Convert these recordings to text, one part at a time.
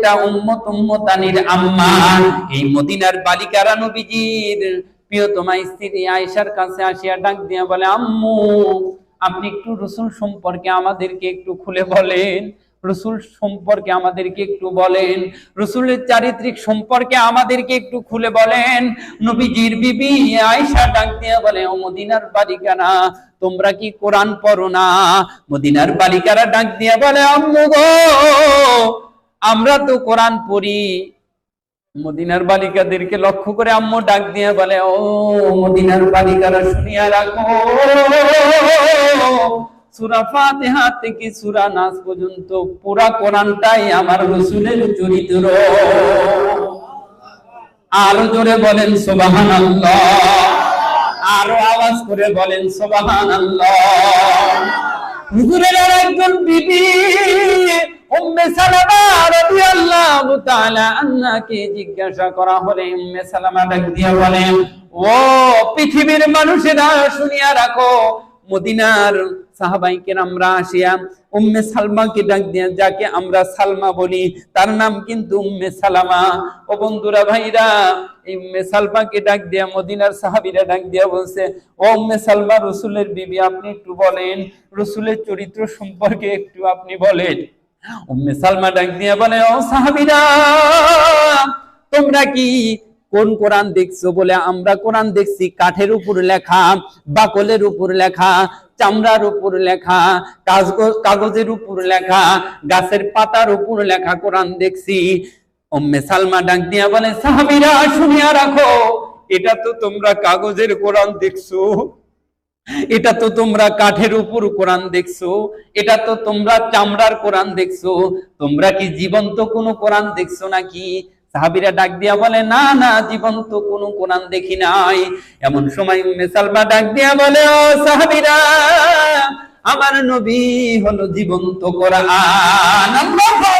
প্রত্যেকটা উম্মত উম্মতানির আম্মা এই মদিনার বালিকারা নবীজির। প্রিয়তমা স্ত্রী আয়েশার কাছে আসিয়া ডাক দিয়া বলে, আম্মু, আপনি একটু রসুল সম্পর্কে আমাদেরকে একটু খুলে বলেন। রসুল সম্পর্কে আমাদেরকে একটু বলেন। রসুলের চারিত্রিক সম্পর্কে আমাদেরকে একটু খুলে বলেন। নবীজির বিবি আয়েশা ডাক দিয়া বলে, ও মদিনার বালিকারা, তোমরা কি কোরআন পড়ো না? মদিনার বালিকারা ডাক দিয়া বলে, আম্মু গো আমরা তো কোরআন পড়ি। মদিনার বালিকাদেরকে লক্ষ্য করে আম্মু ডাক দিয়ে বলে, ও মদিনার বালিকারা শুনিয়া রাখো। সূরা থেকে সূরা নাস পর্যন্ত আমার আরও জোরে বলেন আরও আওয়াজ করে বলেন একজন বিবি উম্মে সালামা রাদিয়াল্লাহু তাআলা আন্নাকে জিজ্ঞাসা করা হলে উম্মে সালামা ডাক দিয়া বলেন ও পৃথিবীর মানুষেরা, শুনিয়া রাখো, মদিনার সাহাবাই কেরামরা আসিয়া উম্মে সালমাকে ডাক দিয়া, যাকে আমরা সালমা বলি, তার নাম কিন্তু উম্মে সালামা। ও বন্ধুরা, ভাইরা, এই উম্মে সালমাকে ডাক দিয়া, মদিনার সাহাবিরা ডাক দিয়া বলছে, ও উম্মে সালমা, রসুলের বিবি, আপনি একটু বলেন, রসুলের চরিত্র সম্পর্কে একটু আপনি বলেন। উম্মে সালমা ডাক দিয়া বলে, ও সাহাবীরা, তোমরা কি কোন কোরআন দেখছ বলে আমরা কোরআন দেখছি? কাঠের উপর লেখা, বাকলের উপর লেখা, চামড়ার উপর লেখা, কাগজ- কাগজের উপর লেখা, গাছের পাতার উপর লেখা কোরআন দেখছি। উম্মে সালমা ডাক দিয়া বলে, সাহাবীরা, শুনিয়া রাখো, এটা তো তোমরা কাগজের কোরআন দেখছ। এটা তো তোমরা কাঠের উপর কোরআন দেখছ, এটা তো তোমরা চামড়ার কোরআন দেখছ, তোমরা কি জীবন্ত কোনো কোরআন দেখছ নাকি? সাহাবীরা ডাক দিয়া বলে, না না, জীবন্ত কোনো কোরআন দেখি নাই। এমন সময় উম্মে সালমা ডাক দিয়া বলে, ও সাহাবীরা, আমার নবী হলো জীবন্ত কোরআন। আল্লাহু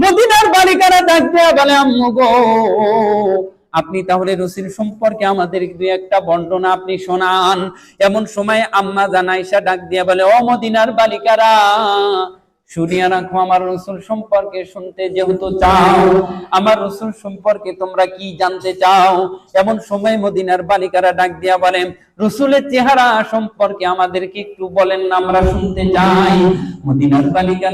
মদিনার বালিকারা ডাক দেয়া বলে, আম্মু গো, আপনি তাহলে রসুল সম্পর্কে আমাদের দুই একটা বর্ণনা আপনি শোনান। এমন সময় আম্মা জানাইসা ডাক দিয়া বলে, ও মদিনার বালিকারা, শুনিয়া রাখো আমার রসুল সম্পর্কে, শুনতে যেহেতু চাও, আমার রসুল সম্পর্কে তোমরা কি জানতে চাও? এমন সময় মদিনার বালিকারা ডাক দিয়া বলেন রসুলের চেহারা সম্পর্কে আমাদেরকে একটু বলেন না, আমরা শুনতে চাই। মদিনার বালিকা